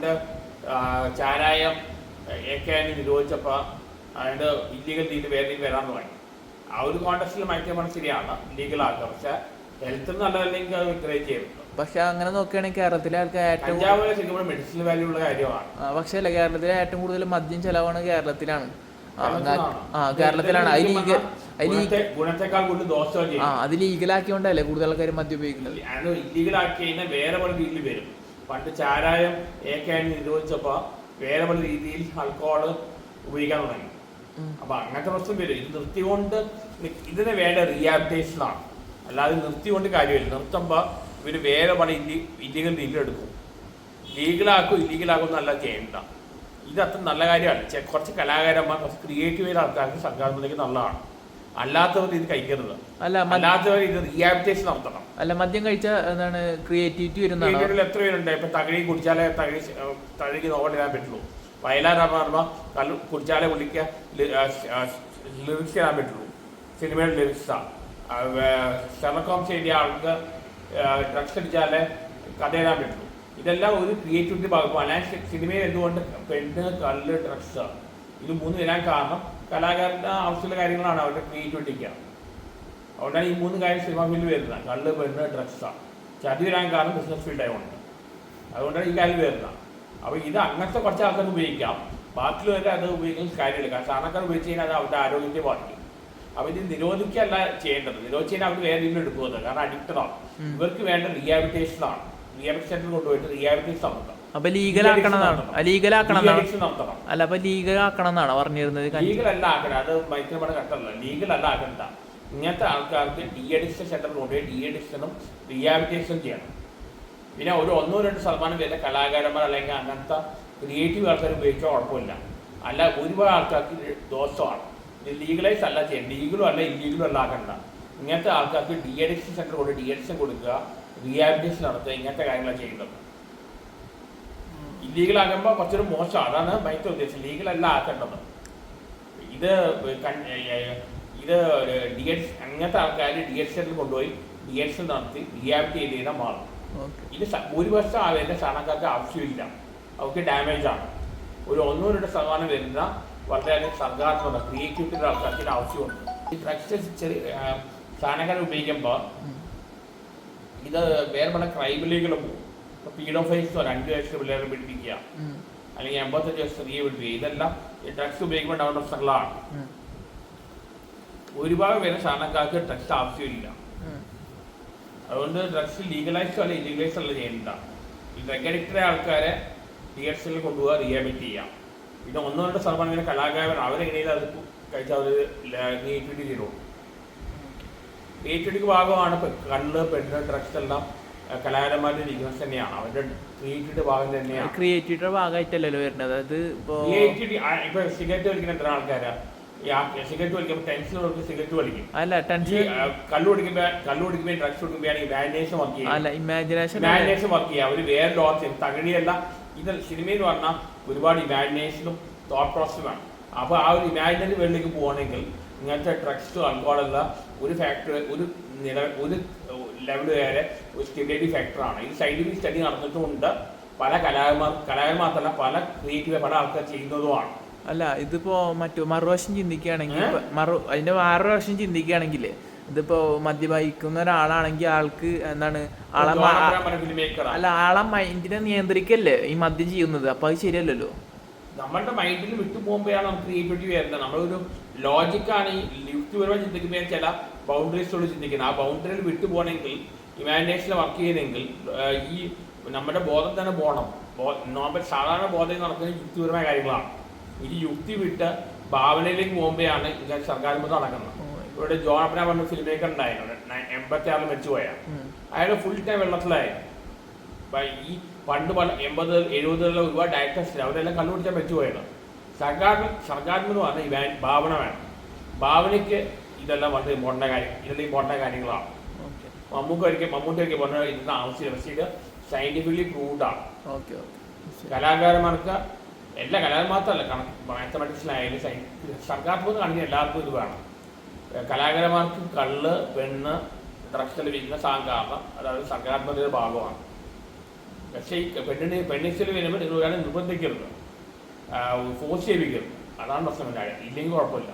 പണ്ട് ചാരായം ഏക്കാനും നിരോധിച്ചപ്പോൾ അതിന്റെ ഇല്ലീഗൽ രീതി വേറെ വരാൻ തുടങ്ങി ആ ഒരു കോണ്ടക്സ്റ്റിൽ പറഞ്ഞാൽ ശരിയാണ് ഇല്ലീഗലാക്കുക പക്ഷെ ഹെൽത്തിന് നല്ലതല്ലെങ്കിൽ അത് വിക്രയം ചെയ്യരുത് പക്ഷെ അങ്ങനെ നോക്കുകയാണെങ്കിൽ കേരളത്തിലെ ആൾക്ക് ഏറ്റവും കഞ്ചാവ് ശരിക്കും വാല്യൂ ഉള്ള കാര്യമാണ്. പക്ഷേ അല്ല കേരളത്തിലെ ഏറ്റവും കൂടുതൽ മദ്യം ചെലവാണ് കേരളത്തിലാണ്. ആ, കേരളത്തിലാണ്. അത് ലീഗൽ ഗുണത്തെക്കാൾ കൂടുതൽ ദോഷം ആ അത് ലീഗലാക്കിയോണ്ടല്ലേ കൂടുതൽ ആൾക്കാർ മദ്യം ഉപയോഗിക്കുന്നത്? ആക്കി കഴിഞ്ഞാൽ വേറെ പല രീതിയിൽ വരും. പണ്ട് ചാരായം ഏക്കായി നിരോധിച്ചപ്പോ വേറെ പല രീതിയിൽ ആൾക്കോൾ ഉപയോഗിക്കാൻ തുടങ്ങി. അപ്പൊ അങ്ങനത്തെ പ്രശ്നം വരും. ഇത് നിർത്തി കൊണ്ട് ഇതിന് വേണ്ട റിയാബിറ്റേഷൻ ആണ്. അല്ലാതെ നിർത്തിക്കൊണ്ട് കാര്യമില്ല. നിർത്തുമ്പോ ഇവർ വേറെ പല ഇല്ലീഗൽ എടുക്കും. ലീഗലാക്കും ഇല്ലീഗലാക്കും നല്ല ചെയ്യേണ്ട. ഇത് അത്ര നല്ല കാര്യമാണ് കുറച്ച് കലാകാരന്മാർ കുറച്ച് ക്രിയേറ്റീവ് ആയ ആൾക്കാർക്ക് സംഘാടനത്തിലേക്ക് നല്ലതാണ്. അല്ലാത്തവർ ഇത് കഴിക്കരുത്. അല്ലാത്തവർ ഇത് റീഹാബിറ്റേഷൻ നടത്തണം. അല്ല മദ്യം കഴിച്ച എന്താണ് ക്രിയേറ്റിവിറ്റി വരുന്ന എത്ര പേരുണ്ട്? ഇപ്പൊ തകഴി കുടിച്ചാലേ തകഴി തകഴിക്ക് നോക്കിടാൻ പറ്റുള്ളൂ. പറയുമ്പോൾ കല്ല് കുടിച്ചാലേ പുള്ളിക്ക് ലിറിക്സ് ഇടാൻ പറ്റുള്ളൂ. സിനിമയുടെ ലിറിക്സാണ് ഷെർലക് ഹോംസ് എഴുതിയ ആൾക്ക് ഡ്രഗ്സ് അടിച്ചാലേ കഥ എഴുതാൻ പറ്റുള്ളൂ. ഇതെല്ലാം ഒരു ക്രിയേറ്റിവിറ്റി ഭാഗമാണ്. സിനിമയിൽ എന്തുകൊണ്ട് പെണ്ണ് കല്ല് ഡ്രഗ്സ് ഇത് മൂന്ന് വരാൻ കാരണം കലാകാരന്റെ ആവശ്യമുള്ള കാര്യങ്ങളാണ് അവരുടെ ക്രിയേറ്റിവിറ്റിക്ക് അതുകൊണ്ടാണ് ഈ മൂന്ന് കാര്യം സിനിമ ഫീൽഡിൽ വരുന്നത്. കള്ള് പെണ്ണ് ഡ്രഗ്സാണ് ചതി വരാൻ കാരണം ബിസിനസ് ഫീൽഡ് ആയതുകൊണ്ട്. അതുകൊണ്ടാണ് ഈ കാര്യം വരുന്നത്. അപ്പോൾ ഇത് അങ്ങനത്തെ കുറച്ച് ആൾക്കാർ ഉപയോഗിക്കാം. ബാക്കിയുള്ളവരെ അത് ഉപയോഗിക്കുന്ന കാര്യമില്ല. കാരണം സാധാരണക്കാർ ഉപയോഗിച്ച് കഴിഞ്ഞാൽ അത് അവരുടെ ആരോഗ്യത്തെ ബാധിക്കും. അപ്പോൾ ഇത് നിരോധിക്കല്ല ചെയ്യേണ്ടത്. നിരോധിച്ച് കഴിഞ്ഞാൽ അവർ വേറെ ഇന്നും എടുക്കുന്നത്. കാരണം അഡിക്റ്റഡാണ്. ഇവർക്ക് വേണ്ട റീഹാബിറ്റേഷനാണ് റീഹാബിറ്റേഷൻ കൊണ്ടുപോയിട്ട് റീഹാബിറ്റേഷൻ നടത്തണം അപ്പൊ ലീഗലാക്കണം എന്നാണ് ലീഗലാക്കണം എന്നാണ് Re-addiction നടത്തണം അല്ല അപ്പൊ ലീഗലാക്കണം എന്നാണ് പറഞ്ഞിരുന്നത് അത് ആക്കണ്ട ഇങ്ങനത്തെ ആൾക്കാർക്ക് ഡി അഡിക്ഷൻ സെന്ററിൽ കൊണ്ടുപോയി ഡി അഡിക്ഷനും റീഹാബിറ്റേഷനും ചെയ്യണം. പിന്നെ ഒരു ഒന്നോ രണ്ട് ശതമാനം വരുന്ന കലാകാരന്മാർ അല്ലെങ്കിൽ അങ്ങനത്തെ ക്രിയേറ്റീവ് ആൾക്കാർ ഉപയോഗിച്ചാൽ കുഴപ്പമില്ല. അല്ല ഒരുപാട് ആൾക്കാർക്ക് ദോഷമാണ്. ഇത് ലീഗലൈസ് അല്ല ചെയ്യേണ്ടത് ലീഗലും അല്ല ഇല്ലീഗലും അല്ല ആക്കണ്ട ഇങ്ങനത്തെ ആൾക്കാർക്ക് ഡി അഡിക്ഷൻ സെന്റർ കൊണ്ട് ഡി അഡിക്ഷൻ കൊടുക്കുക റീഹാബിറ്റേഷൻ നടത്തുക ഇങ്ങനത്തെ കാര്യങ്ങളാണ് ചെയ്യേണ്ടത്. ഇല്ലീഗൽ ആകുമ്പോൾ കുറച്ചൊരു മോശം. അതാണ് മൈത്ര ഉദ്ദേശം. ലീഗൽ അല്ല ആക്കേണ്ടത്. ഇത് ഇത് ഡി എഡ്സ് അങ്ങനത്തെ ആൾക്കാർ ഡി എഡ്സിൽ കൊണ്ടുപോയി ഡി എഡ്സിൽ നടത്തി റിയാക്ട് ചെയ്ത് ചെയ്താൽ മാറും ഇത് ഭൂരിപക്ഷം ആവേണ്ട സാധനക്കാർക്ക് ആവശ്യമില്ല. അവർക്ക് ഡാമേജ് ആണ് ഒരു ഒന്നോ രണ്ടോ ശതമാനം വരുന്ന വളരെയധികം സർഗാത്മക ക്രിയേറ്റീവ് ആൾക്കാർക്ക് ആവശ്യമുണ്ട്. ഈ ഡ്രഗ്സ് ചെറിയ സാധനങ്ങൾ ഉപയോഗിക്കുമ്പോൾ ഇത് വേറെ പല ക്രൈമിലേക്കുള്ള പോകും പീഡോഫൈൽസോ രണ്ട് വയസ്സ് പിള്ളേരെ പിടിപ്പിക്കുക. അല്ലെങ്കിൽ എൺപത്തഞ്ച് വയസ്സ് സ്ത്രീയെ പിടിപ്പിക്കുക ഇതെല്ലാം ഡ്രഗ്സ് ഉപയോഗിക്കുമ്പോൾ ഉണ്ടാവുന്ന പ്രശ്നങ്ങളാണ്. ഒരുപാട് പേര് സാധാരണക്കാർക്ക് ഡ്രഗ്സ് ആവശ്യമില്ല. അതുകൊണ്ട് ഡ്രഗ്സ് ലീഗലൈസോ അല്ല ഇല്ലീഗലൈസോ അല്ല ചെയ്യേണ്ട ഈ ഡ്രഗ് അഡിക്റ്റഡ് ആൾക്കാരെ തിയേറ്ററിൽ കൊണ്ടുപോകാൻ റിയാബിറ്റ് ചെയ്യാം പിന്നെ ഒന്നോ രണ്ട് ശതമാനം ഇങ്ങനെ കലാകാരൻ അവരെങ്ങനെയും അത് കഴിച്ചാൽ അവർ ക്രിയേറ്റിവിറ്റി ചെയ്തോളൂ നീറ്റിടിക്ക് ഭാഗമാണ് കണ്ണ് പെണ്ണ് ഡ്രഗ്സ് എല്ലാം കലാകാരന്മാരുടെ വീക്ക്നസ് തന്നെയാണ്. അവരുടെ ക്രിയേറ്റീവ് ഭാഗം തന്നെയാണ്. ക്രിയേറ്റിവിറ്റിയുടെ ഭാഗമായിട്ടല്ലല്ലോ വരുന്നത്. അതായത് ഇപ്പോൾ ക്രിയേറ്റിവിറ്റി ഇപ്പൊ സിഗരറ്റ് വലിക്കുന്ന എത്ര ആൾക്കാരാ? സിഗരറ്റ് വലിക്കുമ്പോൾ ടെൻഷനുള്ളവർക്ക് സിഗരറ്റ് വലിക്കും. അല്ല ടെൻഷൻ കള്ളു കള്ള് കുടിക്കുമ്പോ കള്ള് കുടിക്കുമ്പോ ഡ്രഗ്സ് കുടിക്കുമ്പോഴാണ് ഇമാജിനേഷൻ വർക്ക് ചെയ്യുന്നത് അല്ല ഇമാജിനേഷൻ ഇമാജിനേഷൻ വർക്ക് ചെയ്യുക. അവർ വേറെ ലോകത്ത് തകഴിയല്ല. ഇത് സിനിമയിൽ പറഞ്ഞാൽ ഒരുപാട് ഇമാജിനേഷനും തോട്ട് പ്രോസസ്സുമാണ് അപ്പൊ ആ ഒരു ഇമാജിനറി വേൾഡിലേക്ക് പോകണമെങ്കിൽ ഇങ്ങനത്തെ ഡ്രഗ്സ് അൽക്കോളുള്ള ഒരു ഫാക്ടറി ഒരു നില ഒരു ലെവൽ വരെ ഒരു സ്റ്റിമുലേറ്റീവ് ഫാക്ടറാണ് ഈ സയന്റിഫിക് സ്റ്റഡി നടന്നിട്ടുമുണ്ട്. പല കലാകാരന്മാർ കലാകാരന്മാർ മാത്രമല്ല പല ക്രിയേറ്റീവ് പല ആൾക്കാർ ചെയ്യുന്നതുമാണ്. അല്ല ഇതിപ്പോ മറ്റു മറുവശം ചിന്തിക്കുകയാണെങ്കിൽ മറു അതിന്റെ വേറൊരു വശം ചിന്തിക്കുകയാണെങ്കിൽ ഇതിപ്പോ മദ്യപിക്കുന്ന ഒരാളാണെങ്കിൽ ആൾക്ക് എന്താണ് ആളെ അല്ല ആളെ മൈൻഡിനെ നിയന്ത്രിക്കല്ലേ ഈ മദ്യം ചെയ്യുന്നത്? അപ്പൊ അത് ശരിയല്ലല്ലോ. നമ്മളുടെ മൈൻഡിൽ വിട്ടു പോകുമ്പോഴാണ് നമുക്ക് ക്രിയേറ്റിവിറ്റി വരുന്നത്. നമ്മളൊരു ലോജിക്കാണ് ഈ ലിഫ്റ്റ് ചിന്തിക്കുമ്പോൾ ചില ബൗണ്ടറീസോട് ചിന്തിക്കുന്നത്. ആ ബൗണ്ടറിയിൽ വിട്ടു പോകണമെങ്കിൽ ഇമാജിനേഷനിൽ വർക്ക് ചെയ്യണമെങ്കിൽ ഈ നമ്മുടെ ബോധം തന്നെ പോകണം. നോർമൽ സാധാരണ ബോധം നടക്കുന്ന യുക്തിപരമായ കാര്യങ്ങളാണ്. ഈ യുക്തി വിട്ട് ഭാവനയിലേക്ക് പോകുമ്പോഴാണ് ഇങ്ങനെ മുതൽ നടക്കുന്നത്. ഇവിടെ ജോൺ അബ്രാം പറഞ്ഞ ഫിലിം മേക്കർ ഉണ്ടായിരുന്നു. എൺപത്തി ആറിൽ മരിച്ചുപോയ. ഉം. അയാൾ ഫുൾ ടൈം വെള്ളത്തിലായിരുന്നു. ഈ പണ്ട് പല എൺപത് എഴുപതുകളിലെ ഒരുപാട് ഡയറക്ടേഴ്സ് അവരെല്ലാം കണ്ടുപിടിച്ചാൽ വെച്ചുപോയത് സർക്കാർ സർക്കാരിന് പറഞ്ഞ ഈ ഭാവന വേണം. ഭാവനയ്ക്ക് ഇതെല്ലാം വളരെ ഇമ്പോർട്ടന്റ് കാര്യം ഇതെല്ലാം ഇമ്പോർട്ടന്റ് കാര്യങ്ങളാണ്. മമ്മൂക്ക് ഒരിക്കൽ മമ്മൂട്ടി ഒരിക്കൽ പറഞ്ഞ ഇതിന് ആവശ്യമില്ല. പക്ഷേ ഇത് സയന്റിഫിക്കലി പ്രൂവ്ഡ് ആണ്. Okay okay. കലാകാരന്മാർക്ക് എല്ലാ കലാകാരന്മാർക്കല്ല കണക്ക് മാത്തമാറ്റിക്സിലായാലും സയൻസ് സർക്കാർ കാണിക്കുന്ന എല്ലാവർക്കും ഇത് വേണം. കലാകാരന്മാർക്ക് കള്ള് പെണ്ണ് ഡ്രഗ്സ് ലഭിക്കുന്ന സാധാരണ അതായത് സർക്കാരിന്റെ ഭാഗമാണ്. പക്ഷേ ഈ പെണ്ണിന് പെണ്ണിച്ചിൽ വരുമ്പോൾ നിങ്ങൾ ഒരാളെ നിർബന്ധിക്കരുത്. ഫോഴ്സ് ചെയ്യിപ്പിക്കരുത്. അതാണ് പ്രശ്നം ഇല്ലെങ്കിൽ കുഴപ്പമില്ല.